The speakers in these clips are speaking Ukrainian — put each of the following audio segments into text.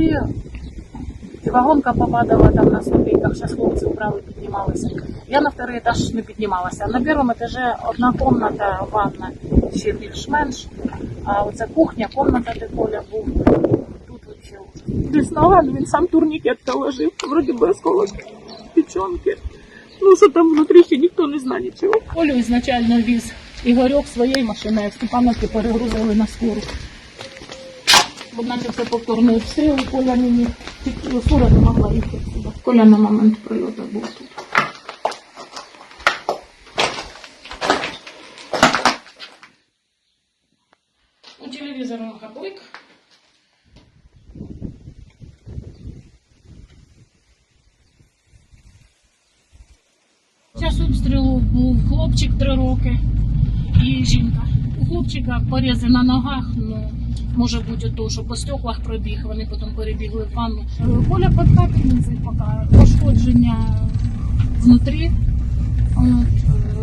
внутрі і вагонка попадала там на ступеньках, зараз хлопці вбрали, піднімалися. Я на второй етаж не піднімалася. На першому етажі одна кімната, ванна, ще більш-менш. А оце кухня, кімната, де Коля був. Тут вообще. Десь ногами він сам турнікет положив, вроді би осколок печенки. Ну, що там внутрі ще ніхто не знає нічого. Колю ізначально віз Ігорьок своєю машиною, в Степановці перегрузили на скору. Бо це повторний обстріл, Коля. Тільки Фура не могла їхати сюди. Коля на момент прильоту був тут. У телевізора гаплик. Час обстрілу був хлопчик три роки і жінка. У хлопчика порізи на ногах, ну може бути то, що по стеклах пробіг, вони потім перебігли в ванну. Коля під поки пошкодження внутрі. Е,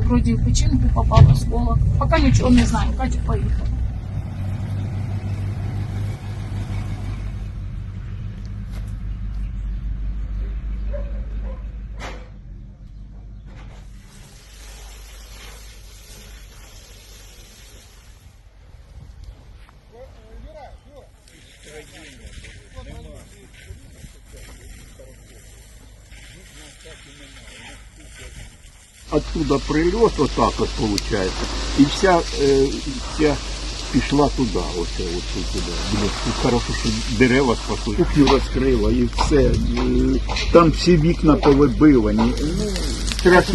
вроді в печінку попав осколок. Поки нічого не знаю, Катя поїхала. Оттуда прильот, отак от виходить. І вся, е, вся пішла туди, оце, оце туди. Тут хорошо, що дерева спасли. Кухню розкрила і все. Там всі вікна повибивані. Ну, страх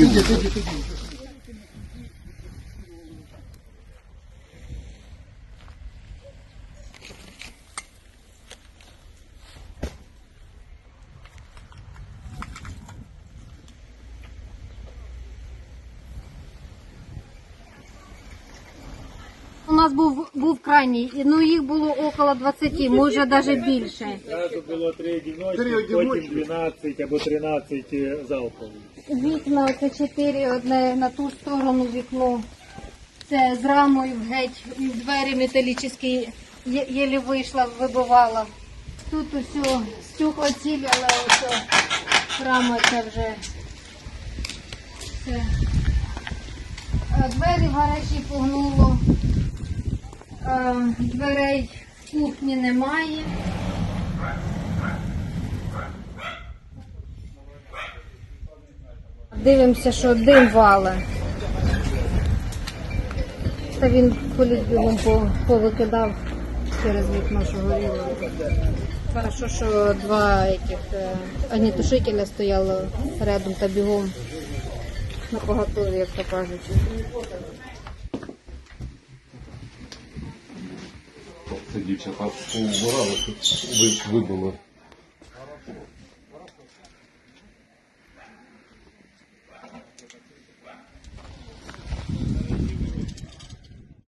нас був, був крайній, і, ну їх було около 20, може навіть більше. Зразу було три одиночні, потім 12 або 13 залпових. Вікна, це чотири, одне на ту сторону вікно. Це з рамою геть, двері металічні, єлі вийшла, вибивала. Тут усе стюк оцілі, але ось рама це вже. Все. Е, Двері в гаражі погнуло. Е, Дверей кухні немає. Дивимося, що дим вале. Та він полюбілом повикидав через вікно, що горіло. Хорошо, що два этих е, огнетушителя стояло рядом та бігом на поготові, як то кажуть. Це дівчата повбирали, ви- вибило